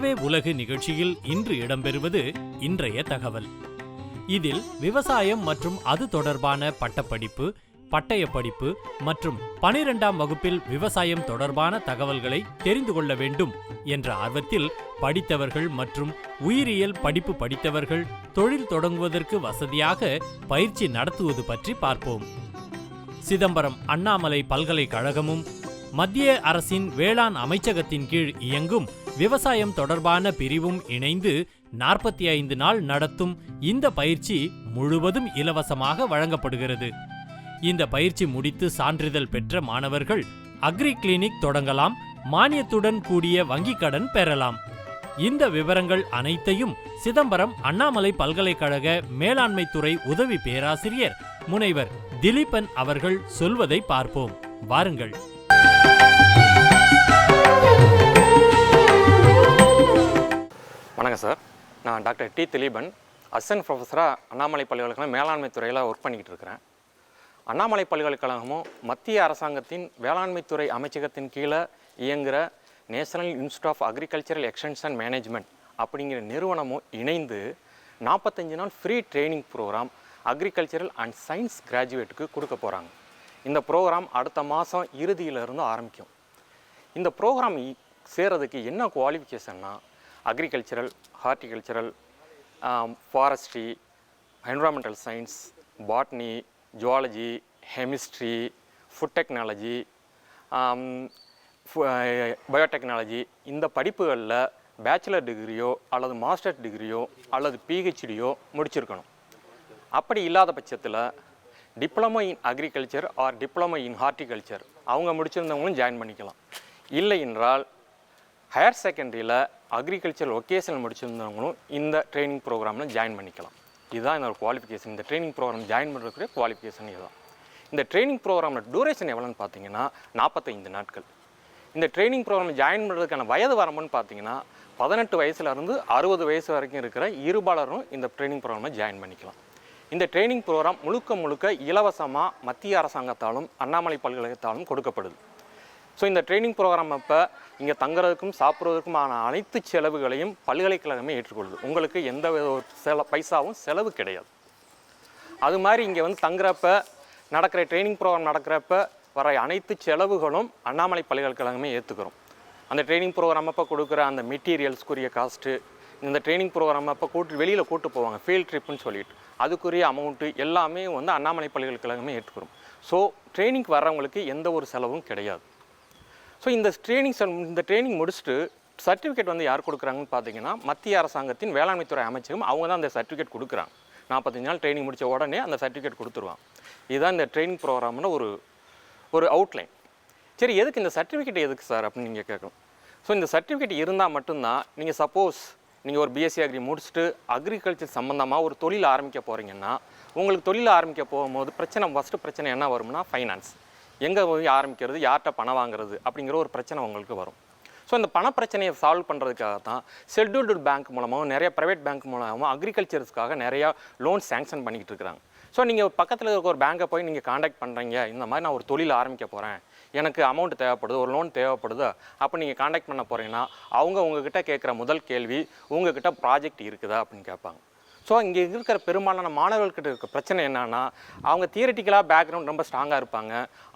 உழவே உலகு நிகழ்ச்சியில் இன்று இடம்பெறுவது இன்றைய தகவல். இதில் விவசாயம் மற்றும் அது தொடர்பான பட்டப்படிப்பு பட்டய படிப்பு மற்றும் பனிரெண்டாம் வகுப்பில் விவசாயம் தொடர்பான தகவல்களை தெரிந்து கொள்ள வேண்டும் என்ற ஆர்வத்தில் படித்தவர்கள் மற்றும் உயிரியல் படிப்பு படித்தவர்கள் தொழில் தொடங்குவதற்கு வசதியாக பயிற்சி நடத்துவது பற்றி பார்ப்போம். சிதம்பரம் அண்ணாமலை பல்கலைக்கழகமும் மத்திய அரசின் வேளாண் அமைச்சகத்தின் கீழ் இயங்கும் விவசாயம் தொடர்பான பிரிவும் இணைந்து நாற்பத்தி ஐந்து நாள் நடத்தும் இந்த பயிற்சி முழுவதும் இலவசமாக வழங்கப்படுகிறது. இந்த பயிற்சி முடித்து சான்றிதழ் பெற்ற மாணவர்கள் அக்ரி கிளினிக் தொடங்கலாம் மானியத்துடன் கூடிய வங்கிக் கடன் பெறலாம். இந்த விவரங்கள் அனைத்தையும் சிதம்பரம் அண்ணாமலை பல்கலைக்கழக மேலாண்மை துறை உதவி பேராசிரியர் முனைவர் திலீபன் அவர்கள் சொல்வதை பார்ப்போம். வாருங்கள். வணக்கம் சார். நான் டாக்டர் டி திலீபன் அசன் ப்ரொஃபஸராக அண்ணாமலை பல்கலைக்கழகம் மேலாண்மை துறையில் ஒர்க் பண்ணிக்கிட்டு இருக்கிறேன். அண்ணாமலை பல்கலைக்கழகமும் மத்திய அரசாங்கத்தின் வேளாண்மை துறை அமைச்சகத்தின் கீழே இயங்குகிற national institute of agricultural extension management அப்படிங்கிற நிறுவனமும் இணைந்து நாற்பத்தஞ்சு நாள் free training program agricultural and science கிராஜுவேட்டுக்கு கொடுக்க போகிறாங்க இந்த ப்ரோக்ராம் அடுத்த மாதம் இறுதியிலிருந்து ஆரம்பிக்கும். இந்த ப்ரோக்ராம் சேர்கிறதுக்கு என்ன குவாலிஃபிகேஷன்னா agricultural horticultural forestry environmental science botany zoology chemistry food technology biotechnology இந்த படிப்புகளில் பேச்சுலர் டிகிரியோ அல்லது மாஸ்டர் டிகிரியோ அல்லது பிஹெச்டியோ முடிச்சிருக்கணும். அப்படி இல்லாத பட்சத்தில் diploma in agriculture or diploma in horticulture அவங்க முடிச்சிருந்தவங்களும் ஜாயின் பண்ணிக்கலாம். இல்லை என்றால் ஹையர் செகண்டரியில் அக்ரிகல்ச்சர் ஒகேஷனல் முடிச்சிருந்தவங்களும் இந்த ட்ரைனிங் ப்ரோக்ராமில் ஜாயின் பண்ணிக்கலாம். இதுதான் என்னோட குவாலிஃபிகேஷன் இந்த ட்ரைனிங் ப்ரோக்ராம் ஜாயின் பண்ணுறதுக்குரிய குவாலிஃபிகேஷன் இதுதான் இந்த ட்ரைனிங் ப்ரோக்ராமில் டூரேஷன் எவ்வளோன்னு பார்த்தீங்கன்னா நாற்பத்தைந்து நாட்கள். இந்த ட்ரைனிங் ப்ரோக்ராம் ஜாயின் பண்ணுறதுக்கான வயது வரம்புன்னு பார்த்தீங்கன்னா பதினெட்டு வயசுலேருந்து அறுபது வயசு வரைக்கும் இருக்கிற இருபாலரும் இந்த ட்ரைனிங் ப்ரோக்ராமை ஜாயின் பண்ணிக்கலாம். இந்த ட்ரைனிங் ப்ரோக்ராம் முழுக்க முழுக்க இலவசமாக மத்திய அரசாங்கத்தாலும் அண்ணாமலை பல்கலைக்கழகத்தாலும் கொடுக்கப்படுது. ஸோ இந்த ட்ரைனிங் ப்ரோக்ராம் அப்போ இங்கே தங்குறதுக்கும் சாப்பிட்றதுக்குமான அனைத்து செலவுகளையும் பல்கலைக்கழகமே ஏற்றுக்கொள்ளுது. உங்களுக்கு எந்த வித ஒரு செல பைசாவும் செலவு கிடையாது. அது மாதிரி இங்கே வந்து தங்குறப்ப நடக்கிற ட்ரைனிங் ப்ரோக்ராம் நடக்கிறப்ப வர அனைத்து செலவுகளும் அண்ணாமலை பல்கலைக்கழகமே ஏற்றுக்கிறோம் அந்த ட்ரைனிங் ப்ரோக்ராம் அப்போ கொடுக்குற அந்த மெட்டீரியல்ஸ்க்குரிய காஸ்ட்டு இந்த ட்ரைனிங் ப்ரோக்ராம் அப்போ கூட்டு வெளியில் கூட்டு போவாங்க ஃபீல்ட் ட்ரிப்புன்னு சொல்லிட்டு. அதுக்குரிய அமௌண்ட்டு எல்லாமே வந்து அண்ணாமலை பல்கலைக்கழகமே ஏற்றுக்கிறோம் ஸோ ட்ரைனிங்க்கு வர்றவங்களுக்கு எந்த ஒரு செலவும் கிடையாது. ஸோ இந்த ட்ரைனிங் இந்த ட்ரைனிங் முடிச்சுட்டு சர்டிஃபிகேட் வந்து யார் கொடுக்குறாங்கன்னு பார்த்தீங்கன்னா மத்திய அரசாங்கத்தின் வேளாண்மைத்துறை அமைச்சகம் அவங்க தான் அந்த சர்டிஃபிகேட் கொடுக்குறாங்க. நாற்பத்தஞ்சு நாள் ட்ரைனிங் முடித்த உடனே அந்த சர்டிஃபிகேட் கொடுத்துருவாங்க. இதுதான் இந்த ட்ரைனிங் ப்ரோக்ராம்னு ஒரு ஒரு அவுட்லைன் சரி எதுக்கு இந்த சர்டிஃபிகேட் எதுக்கு சார் அப்படின்னு நீங்கள் கேட்கணும். ஸோ இந்த சர்டிஃபிகேட் இருந்தால் மட்டும்தான் நீங்கள் சப்போஸ் நீங்கள் ஒரு பிஎஸ்சி அக்ரி முடிச்சுட்டு அக்ரிகல்ச்சர் சம்மந்தமாக ஒரு தொழில் ஆரம்பிக்க போகிறீங்கன்னா உங்களுக்கு தொழில் ஆரம்பிக்க போகும்போது பிரச்சனை ஃபஸ்ட்டு பிரச்சனை என்ன வரும்னா ஃபைனான்ஸ் எங்கே போய் ஆரம்பிக்கிறது யார்கிட்ட பணம் வாங்குறது அப்படிங்கிற ஒரு பிரச்சனை உங்களுக்கு வரும். ஸோ இந்த பண பிரச்சனையை சால்வ் பண்ணுறதுக்காக தான் ஷெட்யூல்டு பேங்க் மூலமாகவும் நிறைய ப்ரைவேட் பேங்க் மூலமாகவும் அக்ரிகல்ச்சர்ஸ்க்காக நிறையா லோன் சேங்ஷன் பண்ணிக்கிட்டு இருக்கிறாங்க ஸோ நீங்கள் பக்கத்தில் இருக்க ஒரு பேங்கை போய் நீங்கள் காண்டாக்ட் பண்ணுறீங்க இந்த மாதிரி நான் ஒரு தொழில் ஆரம்பிக்க போகிறேன் எனக்கு அமௌண்ட் தேவைப்படுது ஒரு லோன் தேவைப்படுது அப்போ நீங்கள் காண்டாக்ட் பண்ண போகிறீங்கன்னா அவங்க உங்ககிட்ட கேட்குற முதல் கேள்வி உங்ககிட்ட ப்ராஜெக்ட் இருக்குதா அப்படின்னு கேட்பாங்க. ஸோ இங்கே இருக்கிற பெரும்பாலான மாணவர்கள்கிட்ட இருக்க பிரச்சனை என்னன்னா அவங்க தியரிட்டிக்கலாக பேக்ரவுண்ட் ரொம்ப ஸ்ட்ராங்காக இருப்பாங்க.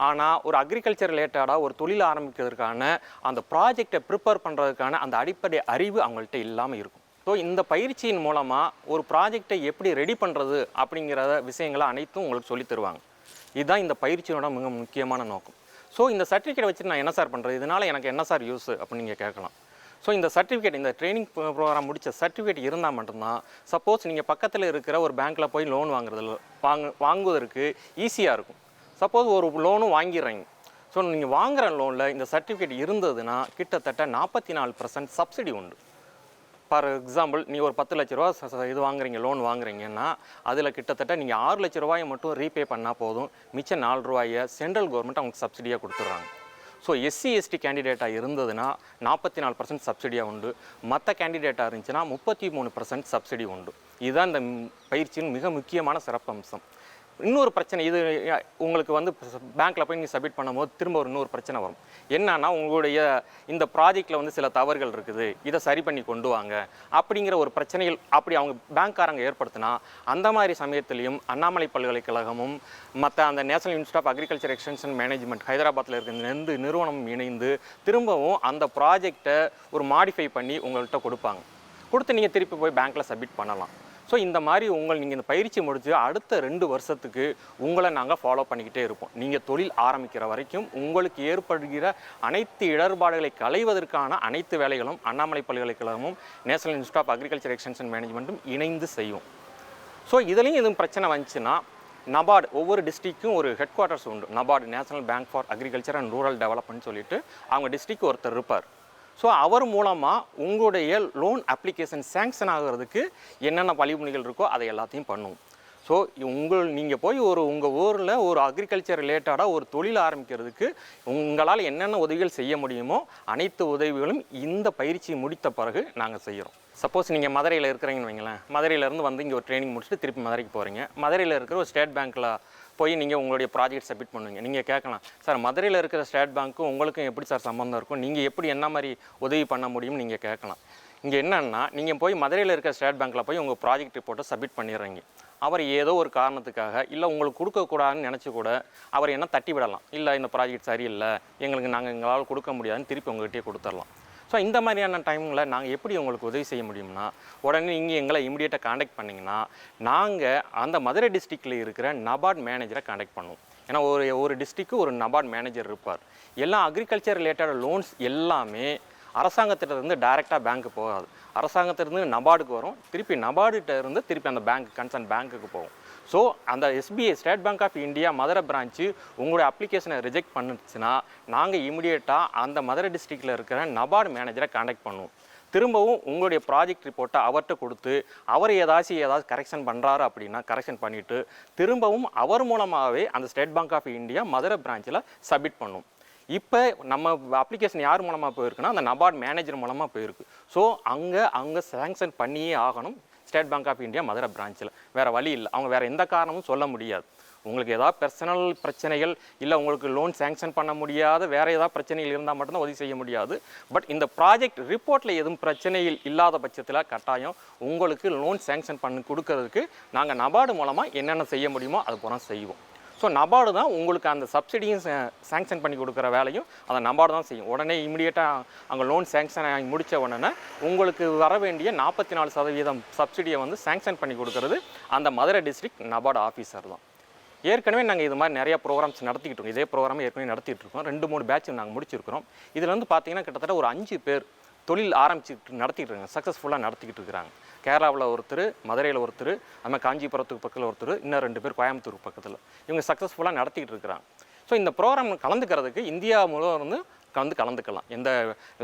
ஆனால் ஒரு அக்ரிகல்ச்சர் ரிலேட்டடாக ஒரு தொழில் ஆரம்பிக்கிறதுக்கான அந்த ப்ராஜெக்டை ப்ரிப்பேர் பண்ணுறதுக்கான அந்த அடிப்படை அறிவு அவங்கள்ட்ட இல்லாமல் இருக்கும். ஸோ இந்த பயிற்சியின் மூலமாக ஒரு ப்ராஜெக்டை எப்படி ரெடி பண்ணுறது அப்படிங்கிற விஷயங்களை அனைத்தும் உங்களுக்கு சொல்லி தருவாங்க. இதுதான் இந்த பயிற்சியோட மிக முக்கியமான நோக்கம். ஸோ இந்த சர்டிஃபிகேட் வச்சு நான் என்ன சார் பண்ணுறது இதனால் எனக்கு என்ன சார் யூஸ் அப்படின்னு நீங்கள் கேட்கலாம். ஸோ இந்த சர்டிஃபிகேட் இந்த ட்ரைனிங் ப்ரோக்ராம் முடித்த சர்டிஃபிகேட் இருந்தால் மட்டும்தான் சப்போஸ் நீங்கள் பக்கத்தில் இருக்கிற ஒரு பேங்க்கில் போய் லோன் வாங்குறதுல வாங்க வாங்குவதற்கு ஈஸியாக இருக்கும். சப்போஸ் ஒரு லோனும் வாங்கிடுறீங்க. ஸோ நீங்கள் வாங்குற லோனில் இந்த சர்டிஃபிகேட் இருந்ததுன்னா கிட்டத்தட்ட நாற்பத்தி நாலு பர்சன்ட் சப்சிடி உண்டு. ஃபார் எக்ஸாம்பிள் நீ ஒரு பத்து லட்ச ரூபா ச- இது வாங்குறீங்க லோன் வாங்குறீங்கன்னா அதில் கிட்டத்தட்ட நீங்கள் ஆறு லட்ச ரூபாயை மட்டும் ரீபே பண்ணால் போதும். மிச்சம் நாலு ரூபாயை சென்ட்ரல் கவர்மெண்ட் அவங்களுக்கு சப்சிடியாக கொடுத்துட்றாங்க. ஸோ எஸ்சி எஸ்டி கேண்டிடேட்டாக இருந்ததுன்னா நாற்பத்தி நாலு பர்சன்ட் சப்சிடியாக உண்டு மற்ற கேண்டிடேட்டாக இருந்துச்சுன்னா முப்பத்தி மூணு பர்சன்ட் சப்சிடி உண்டு. இதுதான் இந்த பயிற்சியின் மிக முக்கியமான சிறப்பம்சம். இன்னொரு பிரச்சனை இது உங்களுக்கு வந்து பேங்க்கில் போய் நீங்கள் சப்மிட் பண்ணும்போது திரும்ப ஒரு இன்னொரு பிரச்சனை வரும். என்னன்னா உங்களுடைய இந்த ப்ராஜெக்டில் வந்து சில தவறுகள் இருக்குது. இதை சரி பண்ணி கொண்டு வாங்க. அப்படிங்கிற ஒரு பிரச்சனைகள் அப்படி அவங்க பேங்க்காரங்க ஏற்படுத்தினா அந்த மாதிரி சமயத்திலையும் அண்ணாமலை பல்கலைக்கழகமும் மற்ற அந்த national institute of agriculture extension management ஹைதராபாத்தில் இருக்கிற இந்த நிறுவனமும் இணைந்து திரும்பவும் அந்த ப்ராஜெக்டை ஒரு மாடிஃபை பண்ணி உங்கள்கிட்ட கொடுப்பாங்க. கொடுத்து நீங்கள் திருப்பி போய் பேங்க்கில் சப்மிட் பண்ணலாம். ஸோ இந்த மாதிரி உங்கள் நீங்கள் இந்த பயிற்சி முடிச்சு அடுத்த ரெண்டு வருஷத்துக்கு உங்களை நாங்கள் ஃபாலோ பண்ணிக்கிட்டே இருப்போம். நீங்கள் தொழில் ஆரம்பிக்கிற வரைக்கும் உங்களுக்கு ஏற்படுகிற அனைத்து இடர்பாடுகளை களைவதற்கான அனைத்து வேலைகளும் அண்ணாமலை பல்கலைக்கழகமும் national institute of agriculture extension மேனேஜ்மெண்ட்டும் இணைந்து செய்யும். ஸோ இதுலேயும் எதுவும் பிரச்சனை வந்துச்சுன்னா நபார்டு ஒவ்வொரு டிஸ்ட்ரிக்கும் ஒரு ஹெட் குவார்ட்டர்ஸ் உண்டு. NABARD national bank for agriculture and rural development சொல்லிட்டு அவங்க டிஸ்ட்ரிக்ட் ஒருத்தர் இருப்பார். ஸோ அவர் மூலமாக உங்களுடைய லோன் அப்ளிகேஷன் சேங்ஷன் ஆகிறதுக்கு என்னென்ன வழிமுறைகள் இருக்கோ அதை எல்லாத்தையும் பண்ணும். ஸோ உங்கள் நீங்கள் போய் ஒரு உங்கள் ஊரில் ஒரு அக்ரிகல்ச்சர் ரிலேட்டடாக ஒரு தொழில் ஆரம்பிக்கிறதுக்கு உங்களால் என்னென்ன உதவிகள் செய்ய முடியுமோ அனைத்து உதவிகளும் இந்த பயிற்சி முடித்த பிறகு நாங்கள் செய்கிறோம் சப்போஸ் நீங்கள் மதுரையில் இருக்கிறீங்கன்னு வைங்களேன். மதுரையிலேருந்து வந்து இங்கே ஒரு ட்ரைனிங் முடிச்சுட்டு திருப்பி மதுரைக்கு போகிறீங்க மதுரையில் இருக்கிற ஒரு ஸ்டேட் பேங்க்கில் போய் நீங்கள் உங்களுடைய ப்ராஜெக்ட் சப்மிட் பண்ணுவீங்க. நீங்கள் கேட்கலாம் சார் மதுரையில் இருக்கிற ஸ்டேட் பேங்க்கும் உங்களுக்கும் எப்படி சார் சம்மந்தம் இருக்கும்? நீங்கள் எப்படி என்ன மாதிரி உதவி பண்ண முடியும்னு நீங்கள் கேட்கலாம். இங்கே என்னென்னா நீங்கள் போய் மதுரையில் இருக்கிற ஸ்டேட் பேங்க்கில் போய் உங்கள் ப்ராஜெக்ட் ரிப்போர்ட்டை சப்மிட் பண்ணிடுறீங்க. அவர் ஏதோ ஒரு காரணத்துக்காக இல்லை உங்களுக்கு கொடுக்கக்கூடாதுன்னு நினச்சி கூட அவர் என்ன தட்டி விடலாம். இல்லை இந்த ப்ராஜெக்ட் சரியில்லை. எங்களுக்கு நாங்கள் எங்களால் கொடுக்க முடியாதுன்னு திருப்பி உங்கள்கிட்டயே கொடுத்துடலாம் ஸோ இந்த மாதிரியான டைமில் நாங்கள் எப்படி உங்களுக்கு உதவி செய்ய முடியும்னா உடனே நீங்கள் எங்களை இமீடியட்டாக காண்டாக்ட் பண்ணிங்கன்னா நாங்கள் அந்த மதுரை டிஸ்ட்ரிக்டில் இருக்கிற நபார்ட் மேனேஜரை காண்டாக்ட் பண்ணுவோம். ஏன்னா ஒரு ஒரு டிஸ்ட்ரிக்கு ஒரு நபார்ட் மேனேஜர் இருப்பார். எல்லா அக்ரிகல்ச்சர் ரிலேட்டட் லோன்ஸ் எல்லாமே அரசாங்கத்திட்டேருந்து டைரெக்டாக பேங்க்கு போகாது. அரசாங்கத்திலிருந்து நபார்டுக்கு வரும். திருப்பி நபார்டுகிட்ட இருந்து திருப்பி அந்த பேங்க் கன்சர்ன் பேங்க்குக்கு போகும். ஸோ அந்த SBI state bank of India Madurai branch உங்களுடைய அப்ளிகேஷனை ரிஜெக்ட் பண்ணுச்சுன்னா நாங்கள் இமிடியேட்டாக அந்த மதுரை டிஸ்ட்ரிக்டில் இருக்கிற நபார்டு மேனேஜரை காண்டாக்ட் பண்ணுவோம். திரும்பவும் உங்களுடைய ப்ராஜெக்ட் ரிப்போர்ட்டை அவர்கிட்ட கொடுத்து அவர் ஏதாச்சும் ஏதாவது கரெக்ஷன் பண்ணுறாரு அப்படின்னா கரெக்ஷன் பண்ணிவிட்டு திரும்பவும் அவர் மூலமாகவே அந்த state bank of India Madurai பிரான்ச்சில் submit பண்ணும். இப்போ நம்ம அப்ளிகேஷன் யார் மூலமாக போயிருக்குன்னா அந்த நபார்ட் மேனேஜர் மூலமாக போயிருக்கு. ஸோ அங்கே அங்கே சேங்ஷன் பண்ணியே ஆகணும். State bank of India Madurai பிரான்ச்சில். வேறு வழி இல்லை. அவங்க வேறு எந்த காரணமும் சொல்ல முடியாது. உங்களுக்கு ஏதாவது பர்சனல் பிரச்சனைகள் இல்லை உங்களுக்கு லோன் சேங்ஷன் பண்ண முடியாத வேறு ஏதாவது பிரச்சனைகள் இருந்தால் மட்டும்தான் உதவி செய்ய முடியாது. பட் இந்த ப்ராஜெக்ட் ரிப்போர்ட்டில் எதுவும் பிரச்சனைகள் இல்லாத பட்சத்தில் கட்டாயம் உங்களுக்கு லோன் சேங்ஷன் பண்ணி கொடுக்கறதுக்கு நாங்கள் நபார்டு மூலமாக என்னென்ன செய்ய முடியுமோ அது போனால் செய்வோம். ஸோ நபார்டு தான் உங்களுக்கு அந்த சப்சிடியும் சேங்ஷன் பண்ணி கொடுக்குற வேலையும் அந்த நபார்டு தான் செய்யும். உடனே இமீடியட்டாக அங்கே லோன் சேங்ஷன் ஆகி முடித்த உடனே உங்களுக்கு வர வேண்டிய நாற்பத்தி நாலு சதவீதம் சப்சிடியை வந்து சேங்ஷன் பண்ணி கொடுக்கறது அந்த மதுரை டிஸ்ட்ரிக்ட் நபார்டு ஆஃபீஸர் தான். ஏற்கனவே நாங்கள் இது மாதிரி நிறைய ப்ரோக்ராம்ஸ் நடத்திக்கிட்டு இருக்கோம் இதே ப்ரோக்ராம் ஏற்கனவே நடத்திட்டு இருக்கோம் ரெண்டு மூணு பேட்ச் நாங்கள் முடிச்சிருக்கிறோம். இதில் வந்து பார்த்தீங்கன்னா கிட்டத்தட்ட ஒரு அஞ்சு பேர் தொழில் ஆரம்பிச்சுட்டு நடத்திட்டு இருக்காங்க. சக்ஸஸ்ஃபுல்லாக நடத்திக்கிட்டு இருக்கிறாங்க. கேரளாவில் ஒருத்தர் மதுரையில் ஒருத்தர் அதுமாதிரி காஞ்சிபுரத்துக்கு பக்கத்தில் ஒருத்தர் இன்னும் ரெண்டு பேர் கோயம்புத்தூர் பக்கத்தில். இவங்க சக்ஸஸ்ஃபுல்லாக நடத்திக்கிட்டு இருக்கிறாங்க. ஸோ இந்த ப்ரோக்ராம் கலந்துக்கிறதுக்கு இந்தியா முழுவதும் வந்து கலந்து கலந்துக்கலாம். எந்த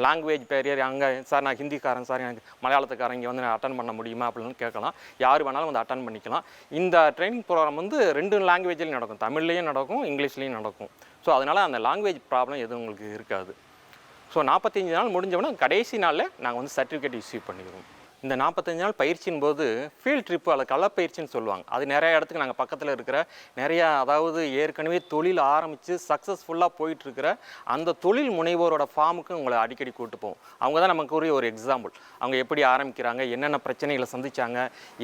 லாங்குவேஜ் பேரியர் அங்கே சார் நான் ஹிந்திக்காரன் சார் எனக்கு மலையாளத்துக்காரன் இங்கே வந்து அட்டன் பண்ண முடியுமா அப்படின்னு கேட்கலாம். யார் வேணாலும் வந்து அட்டன் பண்ணிக்கலாம். இந்த ட்ரைனிங் ப்ரோக்ராம் வந்து ரெண்டு லாங்குவேஜ்லையும் நடக்கும். தமிழ்லேயும் நடக்கும் இங்கிலீஷ்லேயும் நடக்கும். ஸோ அதனால் அந்த லாங்குவேஜ் ப்ராப்ளம் எதுவும் உங்களுக்கு இருக்காது. ஸோ நாற்பத்தஞ்சு நாள் முடிஞ்சவொடனே கடைசி நாளில் நாங்கள் வந்து சர்டிஃபிகேட் இஷ்யூ பண்ணிடுவோம் இந்த நாற்பத்தஞ்சு நாள் பயிற்சியின் போது ஃபீல்ட் ட்ரிப்பு அல்லது களப்பயிற்சின்னு சொல்லுவாங்க. அது நிறையா இடத்துக்கு நாங்கள் பக்கத்தில் இருக்கிற நிறையா அதாவது ஏற்கனவே தொழில் ஆரம்பித்து சக்ஸஸ்ஃபுல்லாக போயிட்டுருக்கிற அந்த தொழில் முனைவோரோட ஃபார்முக்கு உங்களை அடிக்கடி கூட்டு போவோம். அவங்க தான் நமக்கு உரிய ஒரு எக்ஸாம்பிள் அவங்க எப்படி ஆரம்பிக்கிறாங்க என்னென்ன பிரச்சனைகளை சந்தித்தாங்க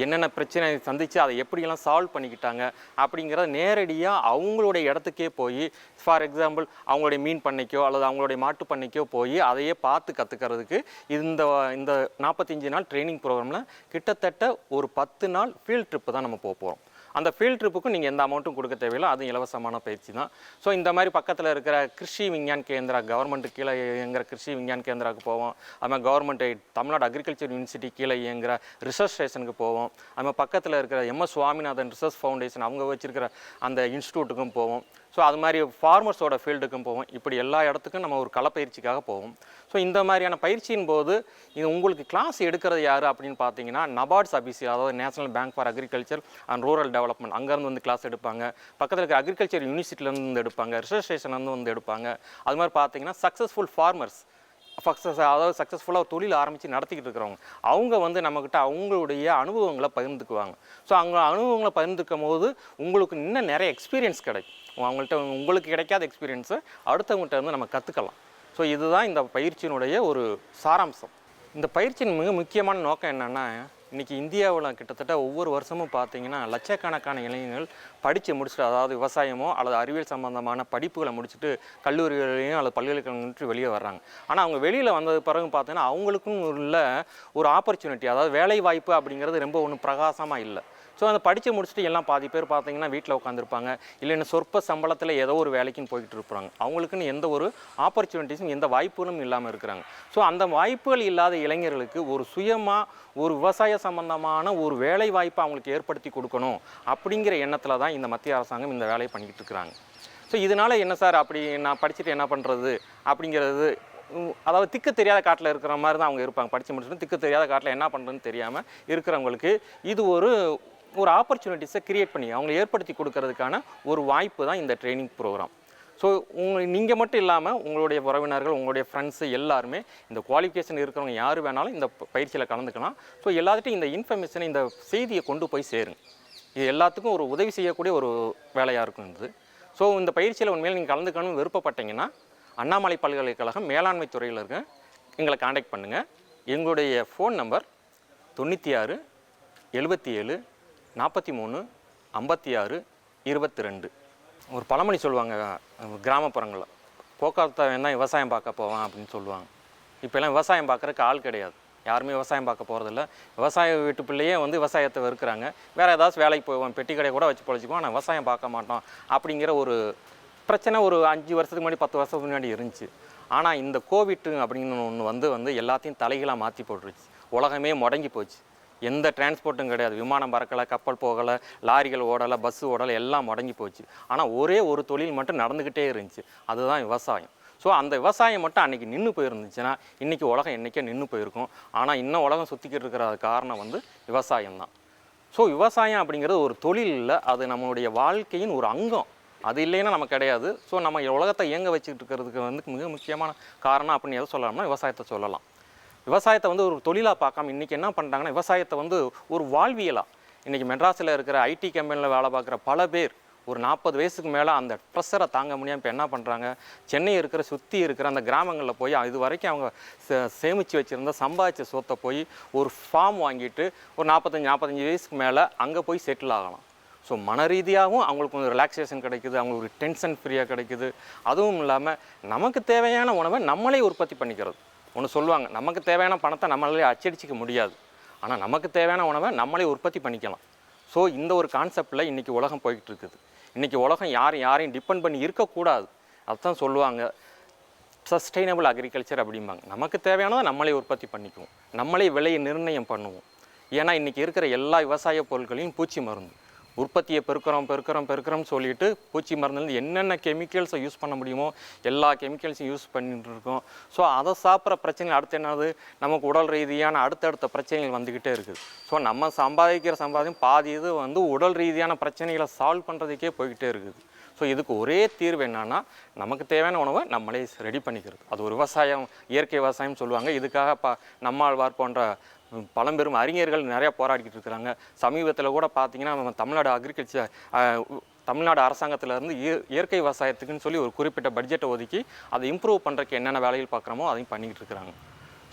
என்னென்ன பிரச்சனை சந்தித்து அதை எப்படியெல்லாம் சால்வ் பண்ணிக்கிட்டாங்க அப்படிங்கிறத நேரடியாக அவங்களுடைய இடத்துக்கே போய் ஃபார் எக்ஸாம்பிள் அவங்களுடைய மீன் பண்ணைக்கோ அல்லது அவங்களுடைய மாட்டு பண்ணைக்கோ போய் அதையே பார்த்து கற்றுக்கிறதுக்கு இந்த இந்த நாற்பத்தஞ்சு நாள் ட்ரெயின் ட்ரைனிங் ப்ரோக்ராமில் கிட்டத்தட்ட ஒரு பத்து நாள் ஃபீல்ட் ட்ரிப்பு தான் நம்ம போக போகிறோம் அந்த ஃபீல்ட் ட்ரிப்புக்கும் நீங்கள் எந்த அமௌண்ட்டும் கொடுக்க தேவையில்லை அதுவும் இலவசமான பயிற்சி தான். ஸோ இந்த மாதிரி பக்கத்தில் இருக்கிற கிருஷி விஞ்ஞான் கேந்திரா கவர்மெண்ட் கீழே இயங்குகிற கிருஷி விஞ்ஞான் கேந்திராவுக்கு போவோம். அதுமாதிரி கவர்மெண்ட் தமிழ்நாடு அக்ரிகல்ச்சர் யூனிவர்சிட்டி கீழே இயங்குகிற ரிசர்ச் ஸ்டேஷனுக்கு போவோம். அதுமாதிரி பக்கத்தில் இருக்கிற எம்எஸ் சுவாமிநாதன் ரிசர்ச் ஃபவுண்டேஷன் அவங்க வச்சுருக்கிற அந்த இன்ஸ்டியூட்டுக்கும் போவோம். ஸோ அது மாதிரி ஃபார்மர்ஸோட ஃபீல்டுக்கும் போவோம். இப்படி எல்லா இடத்துக்கும் நம்ம ஒரு களப்பயிற்சிக்காக போவோம். ஸோ இந்த மாதிரியான பயிற்சியின் போது இது உங்களுக்கு கிளாஸ் எடுக்கிறது யார் அப்படின்னு பார்த்தீங்கன்னா நபார்ட்ஸ் அபிசி அதாவது national bank for agriculture and rural development அங்கேருந்து வந்து கிளாஸ் எடுப்பாங்க. பக்கத்தில் இருக்கிற அக்ரிகல்ச்சர் யூனிவர்சிட்டிலேருந்து வந்து எடுப்பாங்க. ரிசர்ச் ஸ்டேஷன்லேருந்து வந்து எடுப்பாங்க. அது மாதிரி பார்த்தீங்கன்னா சக்ஸஸ்ஃபுல் ஃபார்மர்ஸ் சக்ஸஸ் அதாவது சக்ஸஸ்ஃபுல்லாக ஒரு தொழில் ஆரம்பித்து நடத்திக்கிட்டு இருக்கிறவங்க அவங்க வந்து நம்மக்கிட்ட அவங்களுடைய அனுபவங்களை பகிர்ந்துக்குவாங்க. ஸோ அவங்க அனுபவங்களை பகிர்ந்துக்கும் போது உங்களுக்கு இன்னும் நிறைய எக்ஸ்பீரியன்ஸ் கிடைக்கும். அவங்கள்ட்ட உங்களுக்கு கிடைக்காத எக்ஸ்பீரியன்ஸை அடுத்தவங்கள்ட்ட வந்து நம்ம கற்றுக்கலாம் ஸோ இதுதான் இந்த பயிற்சியினுடைய ஒரு சாராம்சம். இந்த பயிற்சியின் மிக முக்கியமான நோக்கம் என்னென்னா இன்றைக்கி இந்தியாவில் கிட்டத்தட்ட ஒவ்வொரு வருஷமும் பார்த்தீங்கன்னா லட்சக்கணக்கான இளைஞர்கள் படித்து முடிச்சுட்டு அதாவது விவசாயமோ அல்லது அறிவியல் சம்பந்தமான படிப்புகளை முடிச்சுட்டு கல்லூரிகளையும் அல்லது பல்கலைக்கழகங்களுக்கு வெளியே வர்றாங்க. ஆனால் அவங்க வெளியில் வந்தது பிறகு பார்த்தீங்கன்னா அவங்களுக்கும் உள்ள ஒரு ஆப்பர்ச்சுனிட்டி அதாவது வேலை வாய்ப்பு அப்படிங்கிறது ரொம்ப ஒன்றும் பிரகாசமாக இல்லை. ஸோ அந்த படித்து முடிச்சுட்டு எல்லாம் பாதி பேர் பார்த்தீங்கன்னா வீட்டில் உட்காந்துருப்பாங்க இல்லைன்னா சொற்ப சம்பளத்தில் ஏதோ ஒரு வேலைக்குன்னு போய்கிட்டு இருப்பாங்க. அவங்களுக்குன்னு எந்த ஒரு ஆப்பர்ச்சுனிட்டிஸும் எந்த வாய்ப்புகளும் இல்லாமல் இருக்கிறாங்க. ஸோ அந்த வாய்ப்புகள் இல்லாத இளைஞர்களுக்கு ஒரு சுயமாக ஒரு விவசாய சம்பந்தமான ஒரு வேலை வாய்ப்பை அவங்களுக்கு ஏற்படுத்தி கொடுக்கணும் அப்படிங்கிற எண்ணத்தில் தான் இந்த மத்திய அரசாங்கம் இந்த வேலையை பண்ணிக்கிட்டு இருக்கிறாங்க. ஸோ இதனால் என்ன சார் அப்படி நான் படிச்சுட்டு என்ன பண்ணுறது அப்படிங்கிறது அதாவது திக்க தெரியாத காட்டில் இருக்கிற மாதிரி தான் அவங்க இருப்பாங்க. படித்து முடிச்சுட்டு திக்கு தெரியாத காட்டில் என்ன பண்ணுறதுன்னு தெரியாமல் இருக்கிறவங்களுக்கு இது ஒரு ஒரு ஆப்பர்ச்சுனிட்டிஸை கிரியேட் பண்ணி அவங்க ஏற்படுத்தி கொடுக்கறதுக்கான ஒரு வாய்ப்பு தான் இந்த ட்ரைனிங் ப்ரோக்ராம் ஸோ உங்க நீங்கள் மட்டும் இல்லாமல் உங்களுடைய உறவினர்கள் உங்களுடைய ஃப்ரெண்ட்ஸு எல்லாருமே இந்த குவாலிஃபிகேஷன் இருக்கிறவங்க யார் வேணாலும் இந்த பயிற்சியில் கலந்துக்கலாம். ஸோ எல்லாத்துட்டையும் இந்த இன்ஃபர்மேஷனை இந்த செய்தியை கொண்டு போய் சேருங்க. இது எல்லாத்துக்கும் ஒரு உதவி செய்யக்கூடிய ஒரு வேலையாக இருக்கும் இது. ஸோ இந்த பயிற்சியில் உண்மையில் நீங்கள் கலந்துக்கணும்னு விருப்பப்பட்டீங்கன்னா அண்ணாமலை பல்கலைக்கழகம் மேலாண்மை துறையில் இருக்க எங்களை காண்டாக்ட் பண்ணுங்கள் எங்களுடைய ஃபோன் நம்பர் தொண்ணூற்றி ஆறு எழுபத்தி ஏழு நாற்பத்தி மூணு ஐம்பத்தி ஆறு இருபத்தி ரெண்டு. ஒரு பழமொழி சொல்லுவாங்க கிராமப்புறங்களில். போக்குவரத்தை வேணால் விவசாயம் பார்க்க போவான் அப்படின்னு சொல்லுவாங்க. இப்போல்லாம் விவசாயம் பார்க்குறக்கு ஆள் கிடையாது. யாருமே விவசாயம் பார்க்க போகிறதில்ல விவசாய வீட்டு பிள்ளையே வந்து விவசாயத்தை வெறுக்கிறாங்க. வேறு ஏதாச்சும் வேலைக்கு போவோம் பெட்டி கடை கூட வச்சு பொழைச்சிக்குவோம் ஆனால் விவசாயம் பார்க்க மாட்டோம் அப்படிங்கிற ஒரு பிரச்சனை ஒரு அஞ்சு வருஷத்துக்கு முன்னாடி பத்து வருஷத்துக்கு முன்னாடி இருந்துச்சு. ஆனால் இந்த கோவிட் அப்படின்னு ஒன்று வந்து வந்து எல்லாத்தையும் தலைகளாக மாற்றி போட்டுருச்சு. உலகமே முடங்கி போச்சு. எந்த டிரான்ஸ்போர்ட்டும் கிடையாது. விமானம் பறக்கலை கப்பல் போகலை லாரிகள் ஓடலை பஸ்ஸு ஓடலை எல்லாம் முடங்கி போச்சு. ஆனால் ஒரே ஒரு தொழில் மட்டும் நடந்துக்கிட்டே இருந்துச்சு. அதுதான் விவசாயம். ஸோ அந்த விவசாயம் மட்டும் அன்றைக்கி நின்று போயிருந்துச்சுன்னா இன்றைக்கி உலகம் என்றைக்கே நின்று போயிருக்கும். ஆனால் இன்னும் உலகம் சுற்றிக்கிட்டு இருக்கிற காரணம் வந்து விவசாயம் தான். ஸோ விவசாயம் அப்படிங்கிறது ஒரு தொழில் இல்லை. அது நம்மளுடைய வாழ்க்கையின் ஒரு அங்கம். அது இல்லைன்னா நம்ம கிடையாது. ஸோ நம்ம உலகத்தை இயங்க வச்சுக்கிட்டு இருக்கிறதுக்கு வந்து மிக முக்கியமான காரணம் அப்படின்னு எதை சொல்லலாம்னா விவசாயத்தை சொல்லலாம். விவசாயத்தை வந்து ஒரு தொழிலாக பார்க்காம இன்றைக்கி என்ன பண்ணுறாங்கன்னா விவசாயத்தை வந்து ஒரு வாழ்வியலாக இன்றைக்கி மெட்ராஸில் இருக்கிற ஐடி கம்பெனியில் வேலை பார்க்குற பல பேர் ஒரு நாற்பது வயசுக்கு மேலே அந்த ப்ரெஷரை தாங்க முடியாமல் இப்போ என்ன பண்ணுறாங்க சென்னை இருக்கிற சுற்றி இருக்கிற அந்த கிராமங்களில் போய் இது வரைக்கும் அவங்க சே- வச்சுருந்த சம்பாதிச்ச சொத்தை போய் ஒரு ஃபார்ம் வாங்கிட்டு ஒரு நாற்பத்தஞ்சு நாற்பத்தஞ்சு வயசுக்கு மேலே அங்கே போய் செட்டில் ஆகலாம். ஸோ மன ரீதியாகவும் அவங்களுக்கு கொஞ்சம் ரிலாக்ஸேஷன் கிடைக்குது அவங்களுக்கு டென்ஷன் ஃப்ரீயாக கிடைக்குது. அதுவும் இல்லாமல் நமக்கு தேவையான உணவை நம்மளே உற்பத்தி பண்ணிக்கிறது. ஒன்று சொல்லுவாங்க நமக்கு தேவையான பணத்தை நம்மளாலே அச்சடிச்சிக்க முடியாது. ஆனால் நமக்கு தேவையான உணவை நம்மளே உற்பத்தி பண்ணிக்கலாம். ஸோ இந்த ஒரு கான்செப்டில் இன்றைக்கி உலகம் போய்கிட்டு இருக்குது. இன்றைக்கி உலகம் யாரும் யாரையும் டிபெண்ட் பண்ணி இருக்கக்கூடாது. அதுதான் சொல்லுவாங்க சஸ்டைனபிள் அக்ரிகல்ச்சர் அப்படிம்பாங்க. நமக்கு தேவையானதை நம்மளே உற்பத்தி பண்ணிக்குவோம். நம்மளே விலையை நிர்ணயம் பண்ணுவோம். ஏன்னா இன்றைக்கி இருக்கிற எல்லா விவசாய பொருட்களையும் பூச்சி மருந்து. உற்பத்தியை பெருக்கிறோம் பெருக்கிறோம் பெருக்கிறோம்னு சொல்லிட்டு பூச்சி மருந்துலேருந்து என்னென்ன கெமிக்கல்ஸை யூஸ் பண்ண முடியுமோ எல்லா கெமிக்கல்ஸையும் யூஸ் பண்ணிட்டு இருக்கோம். ஸோ அதை சாப்பிட்ற பிரச்சனை அடுத்து என்னது? நமக்கு உடல் ரீதியான அடுத்தடுத்த பிரச்சனைகள் வந்துக்கிட்டே இருக்குது ஸோ நம்ம சம்பாதிக்கிற சம்பாதியம் பாதி இது வந்து உடல் ரீதியான பிரச்சனைகளை சால்வ் பண்ணுறதுக்கே போய்கிட்டே இருக்குது. ஸோ இதுக்கு ஒரே தீர்வு என்னன்னா நமக்கு தேவையான உணவை நம்மளே ரெடி பண்ணிக்கிறது. அது ஒரு விவசாயம் இயற்கை விவசாயம் சொல்லுவாங்க. இதுக்காக ப நம்மாழ்வார் போன்ற பழம்பெரும் அறிஞர்கள் நிறையா போராடிக்கிட்டு இருக்கிறாங்க. சமீபத்தில் கூட பார்த்தீங்கன்னா நம்ம தமிழ்நாடு அக்ரிகல்ச்சர் தமிழ்நாடு அரசாங்கத்திலேருந்து இயற்கை விவசாயத்துக்குன்னு சொல்லி ஒரு குறிப்பிட்ட பட்ஜெட்டை ஒதுக்கி அதை இம்ப்ரூவ் பண்ணுறதுக்கு என்னென்ன வேலைகள் பார்க்குறோமோ அதையும் பண்ணிக்கிட்டு இருக்கிறாங்க.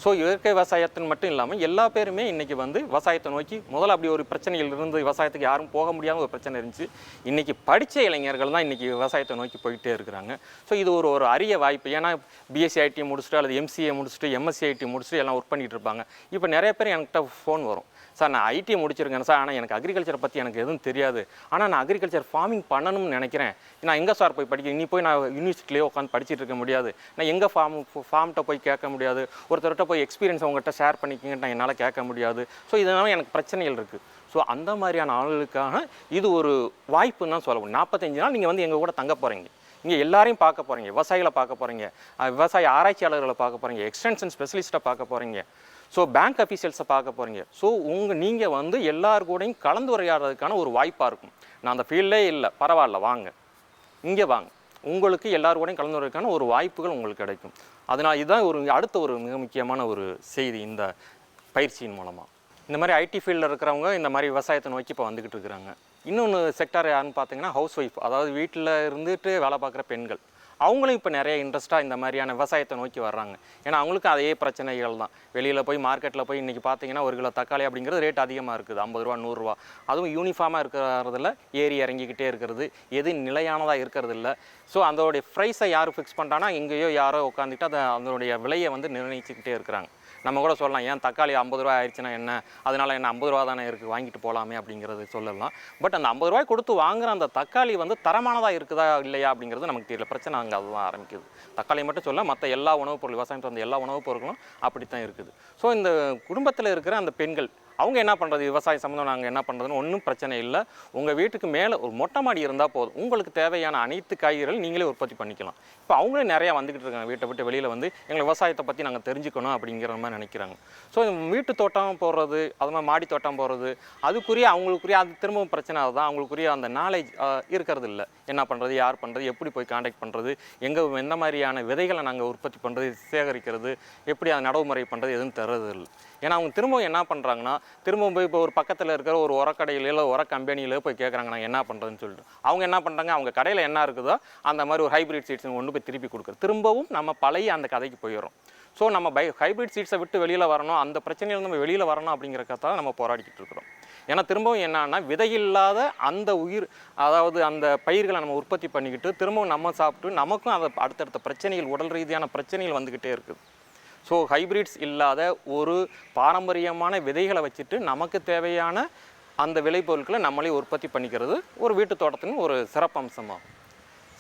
ஸோ இயற்கை விவசாயத்தின் மட்டும் இல்லாமல் எல்லா பேருமே இன்றைக்கி வந்து விவசாயத்தை நோக்கி முதல்ல அப்படி ஒரு பிரச்சனைகள் இருந்து விவசாயத்துக்கு யாரும் போக முடியாத ஒரு பிரச்சனை இருந்துச்சு. இன்றைக்கி படித்த இளைஞர்கள் தான் இன்றைக்கி விவசாயத்தை நோக்கி போயிட்டே இருக்கிறாங்க. ஸோ இது ஒரு ஒரு அரிய வாய்ப்பு. ஏன்னா பிஎஸ்சி ஐடி முடிச்சுட்டு அல்லது எம்சிஏ முடிச்சுட்டு எம்எஸ்சி ஐடி முடிச்சுட்டு எல்லாம் ஒர்க் பண்ணிகிட்டு இருப்பாங்க. இப்போ நிறைய பேர் என்கிட்ட ஃபோன் வரும். சார் நான் ஐடி முடிச்சிருக்கேன் சார். ஆனால் எனக்கு அக்ரிகல்ச்சரை பற்றி எனக்கு எதுவும் தெரியாது. ஆனால் நான் அக்ரிகல்ச்சர் ஃபார்மிங் பண்ணணும்னு நினைக்கிறேன். நான் எங்கே சார் போய் படிக்க நீ போய் நான் யூனிவர்சிட்டிலேயே உட்காந்து படிச்சிட்டு இருக்க முடியாது. நான் எங்கே ஃபார்ம் ஃபார்ம்கிட்ட போய் கேட்க முடியாது. ஒருத்தர்கிட்ட போய் எக்ஸ்பீரியன்ஸ் உங்கள்கிட்ட ஷேர் பண்ணிக்கிங்கன்னு நான் என்னால் கேட்க முடியாது. ஸோ இதனால எனக்கு பிரச்சனைகள் இருக்குது ஸோ அந்த மாதிரியான ஆளுகளுக்காக இது ஒரு வாய்ப்புன்னு தான் சொல்ல முடியும். நாற்பத்தஞ்சு நாள் நீங்கள் வந்து எங்கள் கூட தங்க போகிறீங்க இங்கே எல்லாரையும் பார்க்க போகிறீங்க விவசாயிகளை பார்க்க போகிறீங்க விவசாய ஆராய்ச்சியாளர்களை பார்க்க போகிறீங்க எக்ஸ்டென்ஷன் ஸ்பெஷலிஸ்ட்டை பார்க்க போகிறீங்க ஸோ பேங்க் அஃபீஷியல்ஸை பார்க்க போகிறீங்க ஸோ உங்கள் நீங்கள் வந்து எல்லார் கூடயும் கலந்துரையாடுறதுக்கான ஒரு வாய்ப்பாக இருக்கும். நான் அந்த ஃபீல்டே இல்லை. பரவாயில்ல வாங்க. இங்கே வாங்க. உங்களுக்கு எல்லாரோடையும் கலந்துரைக்கான ஒரு வாய்ப்புகள் உங்களுக்கு கிடைக்கும். அதனால் இதுதான் ஒரு அடுத்த ஒரு மிக முக்கியமான ஒரு செய்தி இந்த பயிற்சியின் மூலமாக இந்த மாதிரி ஐடி ஃபீல்டில் இருக்கிறவங்க இந்த மாதிரி விவசாயத்தை நோக்கி இப்போ வந்துக்கிட்டு இருக்கிறாங்க. இன்னொன்று செக்டார் யாருன்னு பார்த்தீங்கன்னா ஹவுஸ் ஒய்ஃப் அதாவது வீட்டில் இருந்துட்டு வேலை பார்க்குற பெண்கள். அவங்களும் இப்போ நிறைய இன்ட்ரெஸ்ட்டாக இந்த மாதிரியான விவசாயத்தை நோக்கி வர்றாங்க. ஏன்னா அவங்களுக்கும் அதே பிரச்சனைகள் தான். வெளியில் போய் மார்க்கெட்டில் போய் இன்றைக்கி பார்த்தீங்கன்னா ஒரு கிலோ தக்காளி அப்படிங்கிறது ரேட் அதிகமாக இருக்குது. ஐம்பது ரூபா நூறுரூவா அதுவும் யூனிஃபார்மாக இருக்கிறதுல ஏறி இறங்கிக்கிட்டே இருக்கிறது. எது நிலையானதாக இருக்கிறது இல்லை ஸோ அதோடைய ப்ரைஸை யார் ஃபிக்ஸ் பண்ணிட்டானா எங்கேயோ யாரோ உட்காந்துட்டு அதை அதனுடைய விலையை வந்து நிர்ணயிச்சுக்கிட்டே இருக்கிறாங்க. நம்ம கூட சொல்லலாம் ஏன் தக்காளி ஐம்பது ரூபா ஆயிடுச்சுன்னா என்ன? அதனால் என்ன ஐம்பது ரூபா தானே இருக்குது வாங்கிட்டு போகலாமே அப்படிங்கிறது சொல்லலாம். பட் அந்த ஐம்பது ரூபாய் கொடுத்து வாங்குற அந்த தக்காளி வந்து தரமானதாக இருக்குதா இல்லையா அப்படிங்கிறது நமக்கு தெரியல. பிரச்சனை அங்கே அதுதான் ஆரம்பிக்குது. தக்காளி மட்டும் சொல்ல மற்ற எல்லா உணவுப் பொருள் விவசாயத்தில் வந்த எல்லா உணவுப் பொருட்களும் அப்படித்தான் இருக்குது. ஸோ இந்த குடும்பத்தில் இருக்கிற அந்த பெண்கள் அவங்க என்ன பண்ணுறது விவசாயம் சம்மந்தம் நாங்கள் என்ன பண்ணுறதுன்னு ஒன்றும் பிரச்சனை இல்லை. உங்கள் வீட்டுக்கு மேலே ஒரு மொட்டை மாடி இருந்தால் போதும். உங்களுக்கு தேவையான அனைத்து காய்கறிகள் நீங்களே உற்பத்தி பண்ணிக்கலாம். இப்போ அவங்களே நிறையா வந்துக்கிட்டு இருக்காங்க. வீட்டை விட்டு வெளியில் வந்து எங்கள் விவசாயத்தை பற்றி நாங்கள் தெரிஞ்சுக்கணும் அப்படிங்கிற மாதிரி நினைக்கிறாங்க. ஸோ வீட்டு தோட்டம் போடுறது அது மாதிரி மாடி தோட்டம் போடுறது அதுக்குரிய அவங்களுக்குரிய அது திரும்பவும் பிரச்சனை அதுதான். அவங்களுக்குரிய அந்த நாலேஜ் இருக்கிறது இல்லை. என்ன பண்ணுறது யார் பண்ணுறது எப்படி போய் காண்டாக்ட் பண்ணுறது எங்கே எந்த மாதிரியான விதைகளை நாங்கள் உற்பத்தி பண்ணுறது சேகரிக்கிறது எப்படி அதை நடவுமுறை பண்ணுறது எதுவும் தர்றது இல்லை. ஏன்னா அவங்க திரும்பவும் என்ன பண்ணுறாங்கன்னா திரும்பவும் போய் இப்போ ஒரு பக்கத்தில் இருக்கிற ஒரு உரக்கடையில இல்லை உர கம்பெனியில போய் கேட்குறாங்க நாங்கள் என்ன பண்ணுறதுன்னு சொல்லிட்டு. அவங்க என்ன பண்ணுறாங்க அவங்க கடையில் என்ன இருக்குதோ அந்த மாதிரி ஒரு ஹைபிரிட் சீட்ஸ் ஒன்று போய் திருப்பி கொடுக்குறது. திரும்பவும் நம்ம பழைய அந்த கதைக்கு போயிடும் ஸோ நம்ம பை ஹைபிரிட் சீட்ஸை விட்டு வெளியில் வரணும் அந்த பிரச்சனையில் நம்ம வெளியில் வரணும் அப்படிங்கிறக்கத்தான் நம்ம போராடிக்கிட்டு இருக்கிறோம். ஏன்னா திரும்பவும் என்னன்னா விதையில்லாத அந்த உயிர் அதாவது அந்த பயிர்களை நம்ம உற்பத்தி பண்ணிக்கிட்டு திரும்பவும் நம்ம சாப்பிட்டு நமக்கும் அதை அடுத்தடுத்த பிரச்சனைகள் உடல் ரீதியான பிரச்சனைகள் வந்துக்கிட்டே இருக்குது. ஸோ ஹைபிரிட்ஸ் இல்லாத ஒரு பாரம்பரியமான விதைகளை வச்சுட்டு நமக்கு தேவையான அந்த விளைபொருட்களை நம்மளே உற்பத்தி பண்ணிக்கிறது ஒரு வீட்டு தோட்டத்தின் ஒரு சிறப்பம்சமாகும்.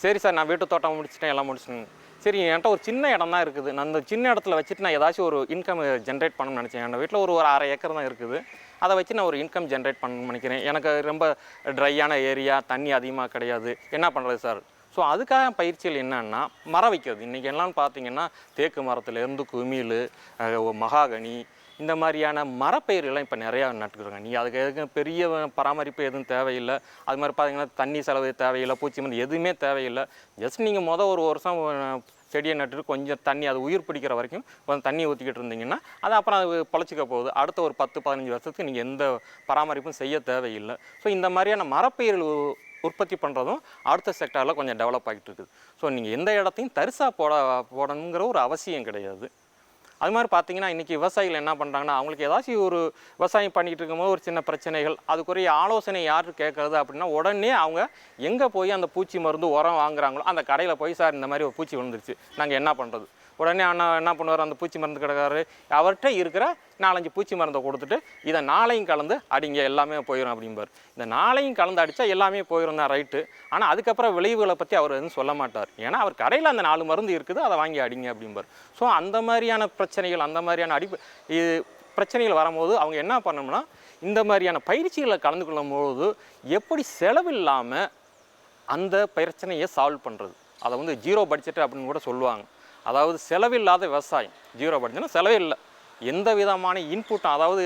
சரி சார் நான் வீட்டு தோட்டம் முடிச்சிட்டேன் எல்லாம் முடிச்சிட்டேன். சரி என்கிட்ட ஒரு சின்ன இடம் தான் இருக்குது. நான் அந்த சின்ன இடத்துல வச்சுட்டு நான் ஏதாச்சும் ஒரு இன்கம் ஜென்ரேட் பண்ணணும்னு நினச்சேன். என் வீட்டில் ஒரு ஒரு அரை ஏக்கர் தான் இருக்குது. அதை வச்சு நான் ஒரு இன்கம் ஜென்ரேட் பண்ணணும்னு நினைக்கிறேன். எனக்கு ரொம்ப ட்ரையான ஏரியா தண்ணி அதிகமாக கிடையாது. என்ன பண்ணுறது சார்? ஸோ அதுக்காக பயிற்சிகள் என்னன்னா மரம் வைக்கிறது. இன்றைக்கி எல்லாம் பார்த்தீங்கன்னா தேக்கு மரத்துலேருந்து குமிழ் மகாகனி இந்த மாதிரியான மரப்பயிர்கள்லாம் இப்போ நிறையா நட்டுக்கிறாங்க நீ அதுக்கு எதுக்கும் பெரிய பராமரிப்பு எதுவும் தேவையில்லை. அது மாதிரி பார்த்தீங்கன்னா தண்ணி செலவு தேவையில்லை பூச்சி மருந்து எதுவுமே தேவையில்லை. ஜஸ்ட் நீங்கள் மொதல் ஒரு வருஷம் செடியை நட்டுட்டு கொஞ்சம் தண்ணி அது உயிர் பிடிக்கிற வரைக்கும் கொஞ்சம் தண்ணி ஊற்றிக்கிட்டு இருந்தீங்கன்னா அது அப்புறம் அது பொழைச்சிக்க போகுது. அடுத்த ஒரு பத்து பதினஞ்சு வருஷத்துக்கு நீங்கள் எந்த பராமரிப்பும் செய்ய தேவையில்லை. ஸோ இந்த மாதிரியான மரப்பயிர்கள் உற்பத்தி பண்ணுறதும் அடுத்த செக்டாரில் கொஞ்சம் டெவலப் ஆகிட்டு இருக்குது ஸோ நீங்கள் எந்த இடத்தையும் தரிசாக போட போடணுங்கிற ஒரு அவசியம் கிடையாது. அது மாதிரி பார்த்தீங்கன்னா இன்றைக்கி விவசாயிகள் என்ன பண்ணுறாங்கன்னா அவங்களுக்கு ஏதாச்சும் ஒரு விவசாயம் பண்ணிகிட்டு இருக்கும்போது ஒரு சின்ன பிரச்சனைகள் அதுக்குரிய ஆலோசனை யார் கேட்குறது அப்படின்னா உடனே அவங்க எங்கே போய் அந்த பூச்சி மருந்து உரம் வாங்குறாங்களோ அந்த கடையில் போய் சார் இந்த மாதிரி ஒரு பூச்சி விழுந்துருச்சு. நாங்கள் என்ன பண்ணுறது உடனே அண்ணா என்ன பண்ணுவார்? அந்த பூச்சி மருந்து கிடக்காரு. அவர்கிட்ட இருக்கிற நாலஞ்சு பூச்சி மருந்தை கொடுத்துட்டு இதை நாளையும் கலந்து அடிங்க எல்லாமே போயிடும் அப்படிம்பார். இந்த நாளையும் கலந்து அடித்தா எல்லாமே போயிடும் தான் ரைட்டு ஆனால் அதுக்கப்புறம் விளைவுகளை பற்றி அவர் எதுவும் சொல்ல மாட்டார். ஏன்னா அவர் கடையில் அந்த நாலு மருந்து இருக்குது அதை வாங்கி அடிங்க அப்படிம்பார். ஸோ அந்த மாதிரியான பிரச்சனைகள் அந்த மாதிரியான அடி இது பிரச்சனைகள் வரும்போது அவங்க என்ன பண்ணணும்னா இந்த மாதிரியான பயிற்சிகளை கலந்து கொள்ளும்போது எப்படி செலவில்லாமல் அந்த பிரச்சனையை சால்வ் பண்ணுறது அதை வந்து ஜீரோ பட்ஜெட் அப்படின்னு கூட சொல்லுவாங்க. அதாவது செலவில்லாத விவசாயம் ஜீரோ பட்ஜெட்னா செலவே இல்லை. எந்த விதமான இன்புட்டும் அதாவது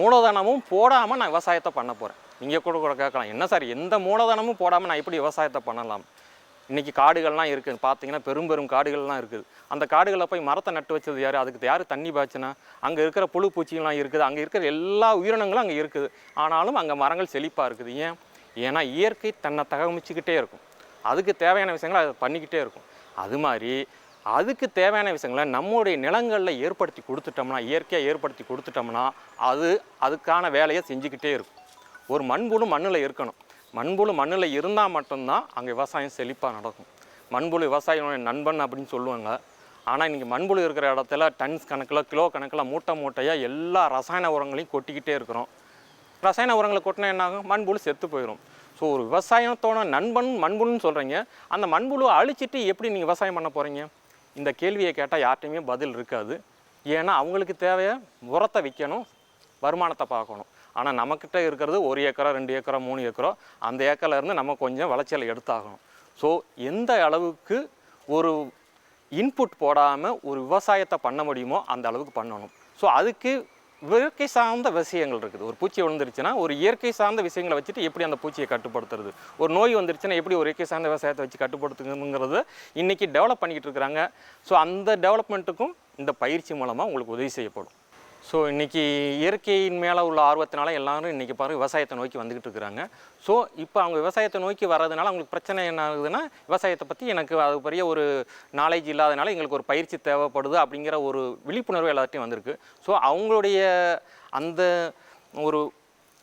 மூலதனமும் போடாமல் நான் விவசாயத்தை பண்ண போகிறேன் நீங்கள் கூட கூட கேட்கலாம். என்ன சார் எந்த மூலதனமும் போடாமல் நான் எப்படி விவசாயத்தை பண்ணலாம்? இன்றைக்கி காடுகள்லாம் இருக்குது பார்த்தீங்கன்னா பெரும் பெரும் காடுகள்லாம் இருக்குது. அந்த காடுகளில் போய் மரத்தை நட்டு வச்சது யார்? அதுக்கு யார் தண்ணி பாய்ச்சினா? அங்கே இருக்கிற புழு பூச்சிகள்லாம் இருக்குது. அங்கே இருக்கிற எல்லா உயிரினங்களும் அங்கே இருக்குது. ஆனாலும் அங்கே மரங்கள் செழிப்பாக இருக்குது. ஏன்? ஏன்னா இயற்கை தன்னை தகவமிச்சுக்கிட்டே இருக்கும். அதுக்கு தேவையான விஷயங்களை அதை பண்ணிக்கிட்டே இருக்கும். அது மாதிரி அதுக்கு தேவையான விஷயங்களை நம்முடைய நிலங்களில் ஏற்படுத்தி கொடுத்துட்டோம்னா இயற்கையாக ஏற்படுத்தி கொடுத்துட்டோம்னா அது அதுக்கான வேலையை செஞ்சுக்கிட்டே இருக்கும். ஒரு மண்புழு மண்ணில் இருக்கணும். மண்புழு மண்ணில் இருந்தால் மட்டும்தான் அங்கே விவசாயம் செழிப்பாக நடக்கும். மண்புழு விவசாயியோட நண்பன் அப்படின்னு சொல்லுவாங்க. ஆனால் இன்றைக்கி மண்புழு இருக்கிற இடத்துல டன்ஸ் கணக்கில் கிலோ கணக்கில் மூட்டை மூட்டையாக எல்லா ரசாயன உரங்களையும் கொட்டிக்கிட்டே இருக்கிறோம். ரசாயன உரங்களை கொட்டினா என்னாகும்? மண்புழு செத்து போயிடும் ஸோ ஒரு விவசாயத்தோட நண்பன் மண்புழுன்னு சொல்கிறீங்க அந்த மண்புழுவை அழிச்சிட்டு எப்படி நீங்கள் விவசாயம் பண்ண போகிறீங்க இந்த கேள்வியை கேட்டால் யார்ட்டையுமே பதில் இருக்காது. ஏன்னா அவங்களுக்கு தேவையை உரத்தை விற்கணும் வருமானத்தை பார்க்கணும் ஆனால் நம்மக்கிட்ட இருக்கிறது ஒரு ஏக்கரோ ரெண்டு ஏக்கரோ மூணு ஏக்கரோ அந்த ஏக்கர்லேருந்து நம்ம கொஞ்சம் விளைச்சலை எடுத்தாகணும். ஸோ எந்த அளவுக்கு ஒரு இன்புட் போடாமல் ஒரு விவசாயத்தை பண்ண முடியுமோ அந்த அளவுக்கு பண்ணணும். ஸோ அதுக்கு இயற்கை சார்ந்த விஷயங்கள் இருக்குது. ஒரு பூச்சி விழுந்துருச்சுன்னா ஒரு இயற்கை சார்ந்த விஷயங்களை வச்சுட்டு எப்படி அந்த பூச்சியை கட்டுப்படுத்துறது? ஒரு நோய் வந்துருச்சுன்னா எப்படி ஒரு இயற்கை சார்ந்த விவசாயத்தை வச்சு கட்டுப்படுத்துங்கிறது இன்றைக்கி டெவலப் பண்ணிக்கிட்டு இருக்கிறாங்க. ஸோ அந்த டெவலப்மெண்ட்டுக்கும் இந்த பயிற்சி மூலமாக உங்களுக்கு உதவி செய்யப்படும். ஸோ இன்றைக்கி இயற்கையின் மேலே உள்ள ஆர்வத்தினால எல்லாரும் இன்றைக்கி பாருங்கள் விவசாயத்தை நோக்கி வந்துக்கிட்டு இருக்கிறாங்க. ஸோ இப்போ அவங்க விவசாயத்தை நோக்கி வர்றதுனால அவங்களுக்கு பிரச்சனை என்ன ஆகுதுன்னா விவசாயத்தை பற்றி எனக்கு அது பெரிய ஒரு நாலேஜ் இல்லாதனால எங்களுக்கு ஒரு பயிற்சி தேவைப்படுது அப்படிங்கிற ஒரு விழிப்புணர்வு எல்லாத்தையும் வந்திருக்கு. ஸோ அவங்களுடைய அந்த ஒரு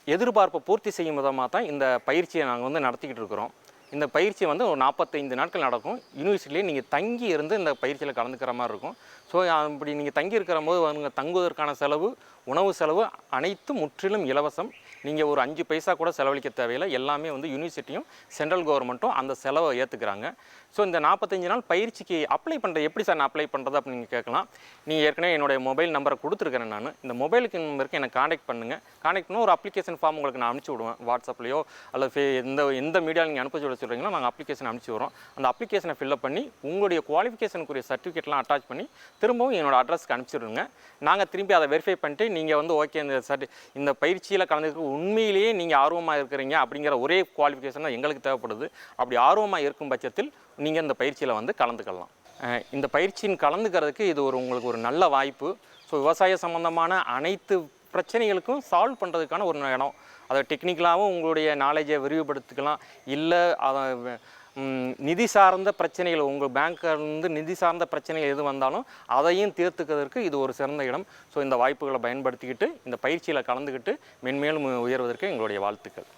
எதிர்பார்ப்பை பூர்த்தி செய்யும் விதமாக தான் இந்த பயிற்சியை நாங்கள் வந்து நடத்திக்கிட்டு இருக்கிறோம். இந்த பயிற்சி வந்து ஒரு நாற்பத்தைந்து நாட்கள் நடக்கும். யூனிவர்சிட்டிலேயே நீங்கள் தங்கி இருந்து இந்த பயிற்சியில் கலந்துக்கிற மாதிரி இருக்கும். ஸோ அப்படி நீங்கள் தங்கி இருக்கிற போது அவங்க தங்குவதற்கான செலவு உணவு செலவு அனைத்தும் முற்றிலும் இலவசம். நீங்கள் ஒரு அஞ்சு பைசா கூட செலவழிக்க தேவையில்லை. எல்லாமே வந்து யூனிவர்சிட்டியும் சென்ட்ரல் கவர்மெண்ட்டும் அந்த செலவை ஏற்றுக்கிறாங்க ஸோ இந்த நாற்பத்தஞ்சு நாள் பயிற்சிக்கு அப்ளை பண்ணுறது எப்படி சார் நான் அப்ளை பண்ணுறது அப்படின்னு நீங்கள் கேட்கலாம். நீங்கள் ஏற்கனவே என்னுடைய மொபைல் நம்பரை கொடுத்துருக்கேன் நான். இந்த மொபைலுக்கு நம்பருக்கு எனக்கு காண்டாக்ட் பண்ணுங்கள் காண்டாக்ட் பண்ண ஒரு அப்ளிகேஷன் ஃபார்ம் உங்களுக்கு நான் அனுப்பிச்சி விடுவேன். வாட்ஸ்அப்லையோ அல்லது ஃபே எந்த எந்த மீடியாவில் நீங்கள் அனுப்பிச்சி விட சொல்கிறீங்களோ நாங்கள் அப்ளிகேஷன் அனுப்பிச்சி வரோம் அந்த அப்ளிகேஷனை ஃபில்அப் பண்ணி உங்களுடைய குவாலிஃபிகேஷனுக்குரிய சர்டிஃபிகேட்லாம் அட்டாச் பண்ணி திரும்பவும் என்னோடய அட்ரஸ்க்கு அனுப்பிச்சிடுங்க. நாங்கள் திரும்பி அதை வெரிஃபை பண்ணிட்டு நீங்கள் வந்து ஓகே இந்த சர்டி இந்த பயிற்சியில் கலந்துக்கு உண்மையிலேயே நீங்கள் ஆர்வமாக இருக்கிறீங்க அப்படிங்கிற ஒரே குவாலிஃபிகேஷன் தான் எங்களுக்கு தேவைப்படுது. அப்படி ஆர்வமாக இருக்கும் பட்சத்தில் நீங்கள் இந்த பயிற்சியில் வந்து கலந்துக்கலாம். இந்த பயிற்சியின் கலந்துக்கிறதுக்கு இது ஒரு உங்களுக்கு ஒரு நல்ல வாய்ப்பு. ஸோ விவசாய சம்மந்தமான அனைத்து பிரச்சனைகளுக்கும் சால்வ் பண்ணுறதுக்கான ஒரு இடம். அதை டெக்னிக்கலாகவும் உங்களுடைய நாலேஜை விரிவுபடுத்திக்கலாம். இல்லை அதை நிதி சார்ந்த பிரச்சனைகள் உங்கள் பேங்க்லேருந்து நிதி சார்ந்த பிரச்சனைகள் எது வந்தாலும் அதையும் தீர்த்துக்கிறதுக்கு இது ஒரு சிறந்த இடம். ஸோ இந்த வாய்ப்புகளை பயன்படுத்திக்கிட்டு இந்த பயிற்சியில் கலந்துக்கிட்டு மென்மேலும் உயர்வதற்கு எங்களுடைய வாழ்த்துக்கள்.